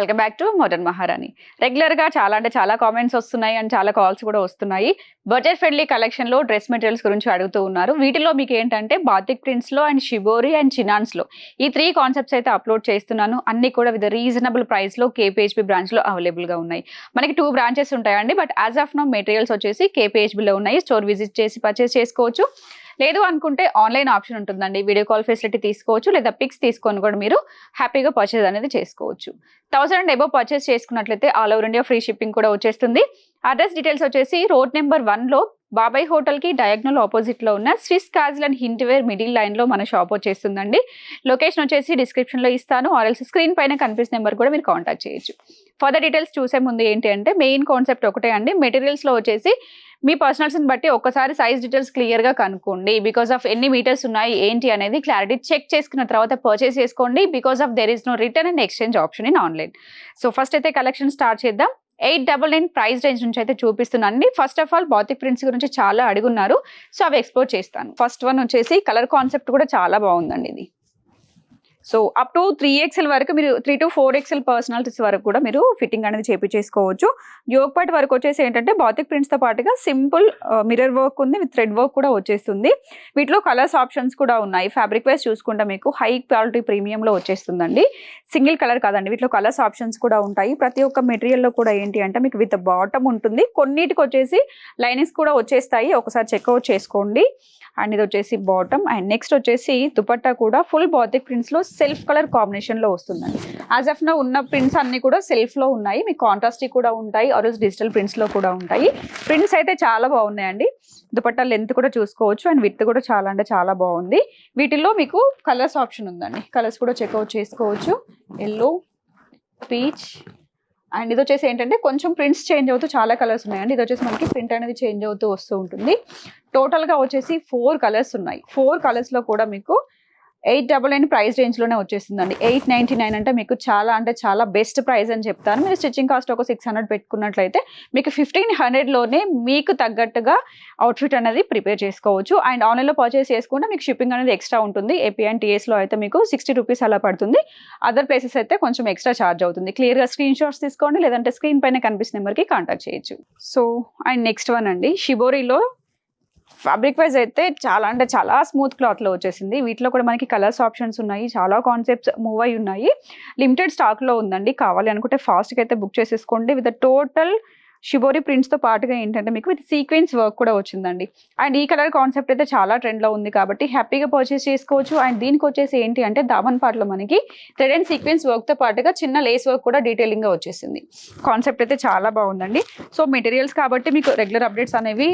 Welcome back to modern మహారాణి. రెగ్యులర్గా చాలా అంటే చాలా కామెంట్స్ వస్తున్నాయి అండ్ చాలా కాల్స్ కూడా వస్తున్నాయి. బడ్జెట్ ఫ్రెండ్లీ కలెక్షన్లో డ్రెస్ మెటీరియల్స్ గురించి అడుగుతూ ఉన్నారు. వీటిలో మీకు ఏంటంటే బాతిక్ ప్రింట్స్లో అండ్ షిబోరి అండ్ చినాన్స్లో ఈ త్రీ కాన్సెప్ట్స్ అయితే అప్లోడ్ చేస్తున్నాను. అన్ని కూడా విత్ రీజనబుల్ ప్రైస్లో కేపీహెచ్బి బ్రాంచ్లో అవైలబుల్గా ఉన్నాయి. మనకి టూ బ్రాంచెస్ ఉంటాయండి. But as of now materials వచ్చేసి కేపీహెచ్బిలో ఉన్నాయి. స్టోర్ విజిట్ చేసి పర్చేస్ చేసుకోవచ్చు. లేదు అనుకుంటే ఆన్లైన్ ఆప్షన్ ఉంటుందండి. వీడియో కాల్ ఫెసిలిటీ తీసుకోవచ్చు లేదా పిక్స్ తీసుకొని కూడా మీరు హ్యాపీగా పర్చేస్ అనేది చేసుకోవచ్చు. థౌసండ్ అండ్ ఎబో పర్చేస్ చేసుకున్నట్లయితే all over India free shipping కూడా వచ్చేస్తుంది. అడ్రస్ డీటెయిల్స్ వచ్చేసి రోడ్ నెంబర్ వన్లో బాబాయ్ హోటల్కి డయాగ్నల్ ఆపోజిట్లో ఉన్న స్విస్ కాజిల్ అండ్ హింట్వేర్ మిడిల్ లైన్లో మన షాప్ వచ్చేస్తుందండి. లొకేషన్ వచ్చేసి డిస్క్రిప్షన్లో ఇస్తాను. ఆర్ఎల్స్ స్క్రీన్ పైన కనిపిస్తున్న నెంబర్ కూడా మీరు కాంటాక్ట్ చేయొచ్చు. ఫర్దర్ డీటెయిల్స్ చూసే ముందు ఏంటి అంటే మెయిన్ కాన్సెప్ట్ ఒకటే అండి. మెటీరియల్స్లో వచ్చేసి మీ పర్సనల్స్ని బట్టి ఒక్కసారి సైజ్ డీటెయిల్స్ క్లియర్గా కనుక్కోండి. బికాస్ ఆఫ్ ఎన్ని మీటర్స్ ఉన్నాయి ఏంటి అనేది క్లారిటీ చెక్ చేసుకున్న తర్వాత పర్చేస్ చేసుకోండి. Because of there is no return and exchange option in online so first అయితే కలెక్షన్ స్టార్ట్ చేద్దాం. Eight double nine price range నుంచి అయితే చూపిస్తున్నానండి first of all batik prints గురించి చాలా అడుగున్నారు. సో అవి ఎక్స్ప్లోర్ చేస్తాను. ఫస్ట్ వన్ వచ్చేసి కలర్ కాన్సెప్ట్ కూడా చాలా బాగుందండి ఇది. So up to three XL వరకు మీరు three to four XL personalities వరకు కూడా మీరు ఫిట్టింగ్ అనేది చేపించేసుకోవచ్చు యోగపాటి వరకు వచ్చేసి ఏంటంటే బాతిక్ ప్రింట్స్తో పాటుగా సింపుల్ మిర్రర్ వర్క్ ఉంది విత్ థ్రెడ్ వర్క్ కూడా వచ్చేస్తుంది. వీటిలో కలర్స్ ఆప్షన్స్ కూడా ఉన్నాయి. ఫ్యాబ్రిక్ వైజ్ చూసుకుంటే మీకు హై క్వాలిటీ ప్రీమియంలో వచ్చేస్తుందండి. సింగిల్ కలర్ కాదండి. వీటిలో కలర్స్ ఆప్షన్స్ కూడా ఉంటాయి. ప్రతి ఒక్క మెటీరియల్లో కూడా ఏంటి అంటే మీకు విత్ బాటమ్ ఉంటుంది. కొన్నిటికి వచ్చేసి లైనింగ్స్ కూడా వచ్చేస్తాయి. ఒకసారి చెక్అవుట్ చేసుకోండి. అండ్ ఇది వచ్చేసి బాటమ్ అండ్ నెక్స్ట్ వచ్చేసి దుపట్టా కూడా ఫుల్ బాతిక్ ప్రింట్స్లో సెల్ఫ్ కలర్ కాంబినేషన్లో వస్తుందండి. యాజ్ ఆఫ్ నా ఉన్న ప్రింట్స్ అన్ని కూడా సెల్ఫ్లో ఉన్నాయి. మీకు కాంట్రాస్ట్ కూడా ఉంటాయి. ఆరోజు డిజిటల్ ప్రింట్స్లో కూడా ఉంటాయి. ప్రింట్స్ అయితే చాలా బాగున్నాయండి. దుపట్టా లెంత్ కూడా చూసుకోవచ్చు. అండ్ విత్ కూడా చాలా అంటే చాలా బాగుంది. వీటిల్లో మీకు కలర్స్ ఆప్షన్ ఉందండి. కలర్స్ కూడా చెక్అవుట్ చేసుకోవచ్చు. ఎల్లో పీచ్ అండ్ ఇది వచ్చేసి ఏంటంటే కొంచెం ప్రింట్స్ చేంజ్ అవుతూ చాలా కలర్స్ ఉన్నాయండి. ఇది వచ్చేసి మనకి ప్రింట్ అనేది చేంజ్ అవుతూ వస్తూ ఉంటుంది. టోటల్గా వచ్చేసి ఫోర్ కలర్స్ ఉన్నాయి. ఫోర్ కలర్స్లో కూడా మీకు ఎయిట్ డబల్ నైన్ ప్రైస్ రేంజ్లోనే వచ్చేసిందండి. ఎయిట్ నైంటీ నైన్ అంటే మీకు చాలా అంటే చాలా బెస్ట్ ప్రైస్ అని చెప్తాను. మీరు స్టిచ్చింగ్ కాస్ట్ ఒక సిక్స్ హండ్రెడ్ పెట్టుకున్నట్లయితే మీకు ఫిఫ్టీన్ హండ్రెడ్లోనే మీకు తగ్గట్టుగా అవుట్ఫిట్ అనేది ప్రిపేర్ చేసుకోవచ్చు. అండ్ ఆన్లైన్లో పర్చేస్ చేసుకుంటే మీకు షిప్పింగ్ అనేది ఎక్స్ట్రా ఉంటుంది. ఏపీ అండ్ టీఎస్లో అయితే మీకు సిక్స్టీ రూపీస్ అలా పడుతుంది. అదర్ ప్లేసెస్ అయితే కొంచెం ఎక్స్ట్రా ఛార్జ్ అవుతుంది. క్లియర్గా స్క్రీన్ షాట్స్ తీసుకోండి లేదంటే స్క్రీన్ పైన కనిపిస్తున్న నెంబర్కి కాంటాక్ట్ చేయొచ్చు. సో అండ్ నెక్స్ట్ వన్ అండి. షిబోరీలో ఫ్యాబ్రిక్ వైజ్ అయితే చాలా అంటే చాలా స్మూత్ క్లాత్లో వచ్చేసింది. వీటిలో కూడా మనకి కలర్స్ ఆప్షన్స్ ఉన్నాయి. చాలా కాన్సెప్ట్స్ మూవ్ అయి ఉన్నాయి. లిమిటెడ్ స్టాక్లో ఉందండి. కావాలి అనుకుంటే ఫాస్ట్గా అయితే బుక్ చేసేసుకోండి. విత్ టోటల్ షిబోరి ప్రింట్స్తో పాటుగా ఏంటంటే మీకు విత్ సీక్వెన్స్ వర్క్ కూడా వచ్చిందండి. అండ్ ఈ కలర్ కాన్సెప్ట్ అయితే చాలా ట్రెండ్లో ఉంది కాబట్టి హ్యాపీగా పర్చేస్ చేసుకోవచ్చు. అండ్ దీనికి వచ్చేసి ఏంటి అంటే దామన్ పాటలో మనకి థ్రెడ్ అండ్ సీక్వెన్స్ వర్క్తో పాటుగా చిన్న లేస్ వర్క్ కూడా డీటెయిలింగ్గా వచ్చేసింది. కాన్సెప్ట్ అయితే చాలా బాగుందండి. సో మెటీరియల్స్ కాబట్టి మీకు రెగ్యులర్ అప్డేట్స్ అనేవి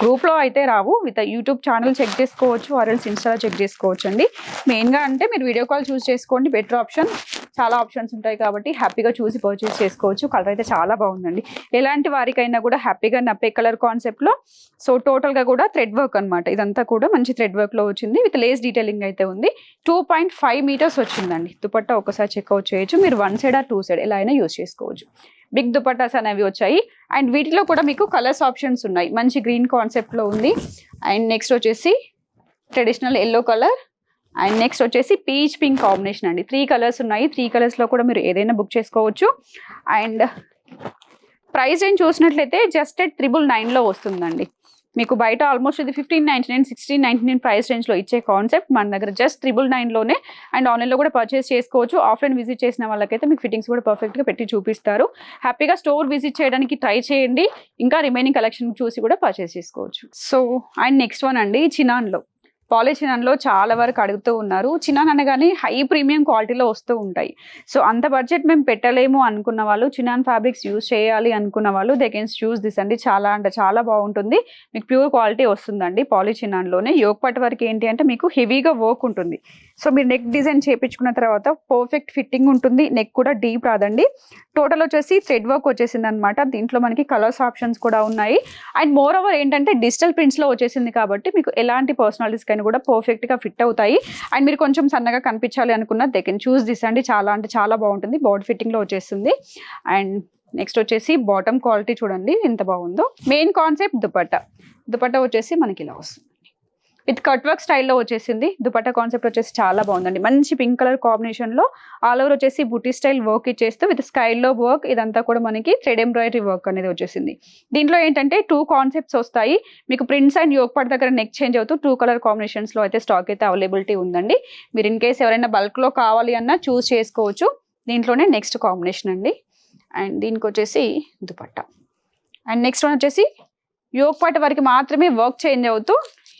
గ్రూప్లో అయితే రావు. విత్ యూట్యూబ్ ఛానల్ చెక్ చేసుకోవచ్చు ఆర్ఎల్స్ ఇన్స్టాలో చెక్ చేసుకోవచ్చు అండి మెయిన్గా అంటే మీరు వీడియో కాల్ చూస్ చేసుకోండి బెటర్ ఆప్షన్. చాలా ఆప్షన్స్ ఉంటాయి కాబట్టి హ్యాపీగా చూసి పర్చేస్ చేసుకోవచ్చు. కలర్ అయితే చాలా బాగుందండి. ఎలాంటి వారికైనా కూడా హ్యాపీగా నప్పే కలర్ కాన్సెప్ట్లో. సో టోటల్గా కూడా థ్రెడ్ వర్క్ అనమాట ఇదంతా కూడా మంచి థ్రెడ్ వర్క్లో వచ్చింది. విత్ లేస్ డీటెయిలింగ్ అయితే ఉంది. టూ పాయింట్ ఫైవ్ మీటర్స్ వచ్చిందండి. దుపట్టా ఒకసారి చెక్అవుట్ చేయొచ్చు. మీరు వన్ సైడ్ ఆ టూ సైడ్ ఎలా అయినా యూస్ చేసుకోవచ్చు. బిగ్ దుపట్టాస్ అనేవి వచ్చాయి. అండ్ వీటిలో కూడా మీకు కలర్స్ ఆప్షన్స్ ఉన్నాయి. మంచి గ్రీన్ కాన్సెప్ట్లో ఉంది. అండ్ నెక్స్ట్ వచ్చేసి traditional yellow colour. And next వచ్చేసి పీచ్ పింక్ కాంబినేషన్ అండి. త్రీ కలర్స్ ఉన్నాయి. త్రీ కలర్స్లో కూడా మీరు ఏదైనా బుక్ చేసుకోవచ్చు. అండ్ ప్రైస్ ఏం చూసినట్లయితే జస్ట్ ఎట్ త్రిబుల్ నైన్లో వస్తుందండి. మీకు బయట ఆల్మోస్ట్ ఇది fifteen ninety nine sixteen ninety nine price రేంజ్లో ఇచ్చే కాన్సెప్ట్ మన దగ్గర జస్ట్ ట్రిబుల్ నైన్లోనే అండ్ ఆన్లైన్లో కూడా పర్చేస్ చేసుకోవచ్చు. ఆఫ్లైన్ విజిట్ చేసిన వాళ్ళకైతే మీకు ఫిట్టింగ్స్ కూడా పర్ఫెక్ట్గా పెట్టి చూపిస్తారు. హ్యాపీగా స్టోర్ విజిట్ చేయడానికి ట్రై చేయండి. ఇంకా రిమైనింగ్ కలెక్షన్ చూసి కూడా పర్చేస్ చేసుకోవచ్చు. సో అండ్ నెక్స్ట్ వన్ అండి చినాన్లో పాలిచినన్లో చాలా వరకు అడుగుతూ ఉన్నారు. చినాన్ అనగానే హై ప్రీమియం క్వాలిటీలో వస్తూ ఉంటాయి. సో అంత బడ్జెట్ మేము పెట్టలేము అనుకున్న వాళ్ళు చినాన్ ఫ్యాబ్రిక్స్ యూజ్ చేయాలి అనుకున్న వాళ్ళు దే కెన్స్ చూస్ దిస్ అండి. చాలా అంటే చాలా బాగుంటుంది. మీకు ప్యూర్ క్వాలిటీ వస్తుందండి పాలిచినాన్లోనే చినాన్లోనే పట్ వరకు ఏంటి అంటే మీకు హెవీగా వర్క్ ఉంటుంది. సో మీరు నెక్ డిజైన్ చేయించుకున్న తర్వాత పర్ఫెక్ట్ ఫిట్టింగ్ ఉంటుంది. నెక్ కూడా డీప్ రాదండి. టోటల్ వచ్చేసి థ్రెడ్ వర్క్ వచ్చేసింది అనమాట దీంట్లో మనకి కలర్స్ ఆప్షన్స్ కూడా ఉన్నాయి. అండ్ మోర్ ఓవర్ ఏంటంటే డిజిటల్ ప్రింట్స్లో వచ్చేసింది కాబట్టి మీకు ఎలాంటి పర్సనాలిటీస్ కానీ కూడా పర్ఫెక్ట్గా ఫిట్ అవుతాయి. అండ్ మీరు కొంచెం సన్నగా కనిపించాలి అనుకున్న దే కెన్ చూస్ దిస్ అండి. చాలా అంటే చాలా బాగుంటుంది. బాడీ ఫిట్టింగ్లో వచ్చేస్తుంది అండ్ నెక్స్ట్ వచ్చేసి బాటమ్ క్వాలిటీ చూడండి. ఎంత బాగుందో. Main concept dupatta. దుపట్ట వచ్చేసి మనకి ఇలా వస్తుంది. విత్ కట్ వర్క్ స్టైల్లో వచ్చేసింది. దుపట్టా కాన్సెప్ట్ వచ్చేసి చాలా బాగుందండి. మంచి పింక్ కలర్ కాంబినేషన్లో ఆల్ ఓవర్ వచ్చేసి బుటీ స్టైల్ వర్క్ ఇచ్చేస్తూ విత్ స్కైల్లో వర్క్ ఇదంతా కూడా మనకి థ్రెడ్ ఎంబ్రాయిడరీ వర్క్ అనేది వచ్చేసింది. దీంట్లో ఏంటంటే టూ కాన్సెప్ట్స్ వస్తాయి. మీకు ప్రింట్స్ అండ్ యోగ్ దగ్గర నెక్ చేంజ్ అవుతూ టూ కలర్ కాంబినేషన్స్లో అయితే స్టాక్ అయితే అవైలబిలిటీ ఉందండి. మీరు ఇన్ కేస్ ఎవరైనా బల్క్లో కావాలి అన్నా చూస్ చేసుకోవచ్చు. దీంట్లోనే నెక్స్ట్ కాంబినేషన్ అండి. అండ్ దీనికి వచ్చేసి దుపట్టా. అండ్ నెక్స్ట్ వన్ వచ్చేసి యోగ్ వరకు మాత్రమే వర్క్ చేంజ్ అవుతూ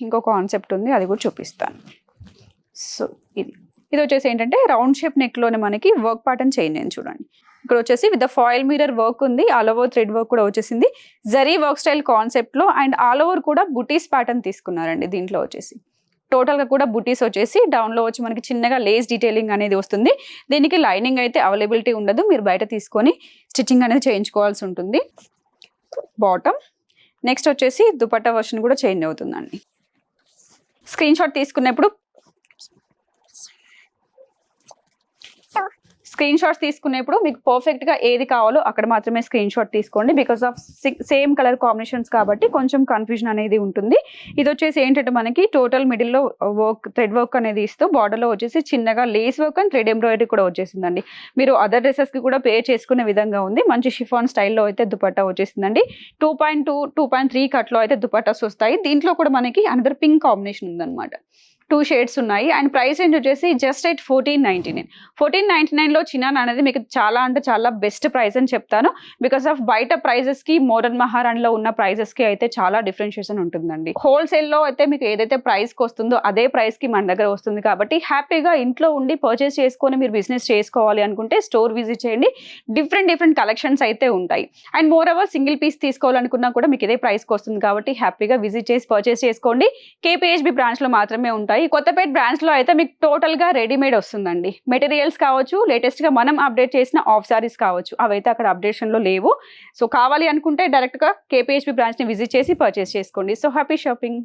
ఇంకో కాన్సెప్ట్ ఉంది అది కూడా చూపిస్తాను. సో ఇది. ఇది వచ్చేసి ఏంటంటే రౌండ్ షేప్ నెక్లోనే మనకి వర్క్ ప్యాటర్న్ చేంజ్ అయింది చూడండి. ఇక్కడ వచ్చేసి విత్ ఫాయిల్ మిరర్ వర్క్ ఉంది ఆల్ ఓవర్ థ్రెడ్ వర్క్ కూడా వచ్చేసింది. జరీ వర్క్ స్టైల్ కాన్సెప్ట్లో అండ్ ఆల్ ఓవర్ కూడా బుటీస్ ప్యాటర్న్ తీసుకున్నారండి దీంట్లో వచ్చేసి. టోటల్గా కూడా బుటీస్ వచ్చేసి డౌన్లో వచ్చి మనకి చిన్నగా లేస్ డీటెయిలింగ్ అనేది వస్తుంది. దీనికి లైనింగ్ అయితే అవైలబిలిటీ ఉండదు మీరు బయట తీసుకొని స్టిచ్చింగ్ అనేది చేయించుకోవాల్సి ఉంటుంది. బాటమ్ నెక్స్ట్ వచ్చేసి దుపట్టా వర్షన్ కూడా చేంజ్ అవుతుందండి. స్క్రీన్ షాట్ తీసుకున్నప్పుడు స్క్రీన్ షాట్స్ తీసుకునేప్పుడు మీకు పర్ఫెక్ట్గా ఏది కావాలో అక్కడ మాత్రమే స్క్రీన్ షాట్ తీసుకోండి. Because of same colour combinations కాబట్టి కొంచెం కన్ఫ్యూజన్ అనేది ఉంటుంది. ఇది వచ్చేసి ఏంటంటే మనకి టోటల్ మిడిల్లో వర్క్ థ్రెడ్ వర్క్ అనేది ఇస్తూ border లో వచ్చేసి చిన్నగా lace work and thread embroidery కూడా వచ్చేసిందండి. మీరు అదర్ డ్రెస్సెస్కి కూడా పే చేసుకునే విధంగా ఉంది. మంచి షిఫాన్ స్టైల్లో అయితే దుపట్టా వచ్చేసిందండి. Two point two two point three కట్లో అయితే దుపట్టాస్ వస్తాయి. దీంట్లో కూడా మనకి అనదర్ పింక్ కాంబినేషన్ ఉందన్నమాట. టూ షేడ్స్ ఉన్నాయి. అండ్ ప్రైస్ రేంజ్ వచ్చేసి just eight fourteen ninety nine. Fourteen ninety నైన్లో చిన్నాన్ అనేది మీకు చాలా అంటే చాలా బెస్ట్ ప్రైస్ అని చెప్తాను. బికాస్ ఆఫ్ బయట ప్రైజెస్కి మోడర్న్ మహారాణిలో ఉన్న ప్రైజెస్కి అయితే చాలా డిఫరెన్షియేషన్ ఉంటుందండి. హోల్సేల్లో అయితే మీకు ఏదైతే ప్రైస్కి వస్తుందో అదే ప్రైస్కి మన దగ్గర వస్తుంది కాబట్టి హ్యాపీగా ఇంట్లో ఉండి పర్చేస్ చేసుకొని మీరు బిజినెస్ చేసుకోవాలి అనుకుంటే స్టోర్ విజిట్ చేయండి. డిఫరెంట్ డిఫరెంట్ కలెక్షన్స్ అయితే ఉంటాయి. And more over single piece తీసుకోవాలనుకున్నా కూడా మీకు ఇదే ప్రైస్కి వస్తుంది కాబట్టి హ్యాపీగా విజిట్ చేసి పర్చేస్ చేసుకోండి. కేపీహెచ్బి బ్రాంచ్లో మాత్రమే ఉంటాయి. కొత్తపేట బ్రాంచ్లో అయితే మీకు టోటల్గా రెడీమేడ్ వస్తుందండి. మెటీరియల్స్ కావచ్చు లేటెస్ట్గా మనం అప్డేట్ చేసిన ఆఫ్ సారీస్ కావచ్చు అవైతే అక్కడ అప్డేషన్లో లేవు. సో కావాలి అనుకుంటే డైరెక్ట్గా కేపీహెచ్బి బ్రాంచ్ని విజిట్ చేసి పర్చేస్ చేసుకోండి. So happy shopping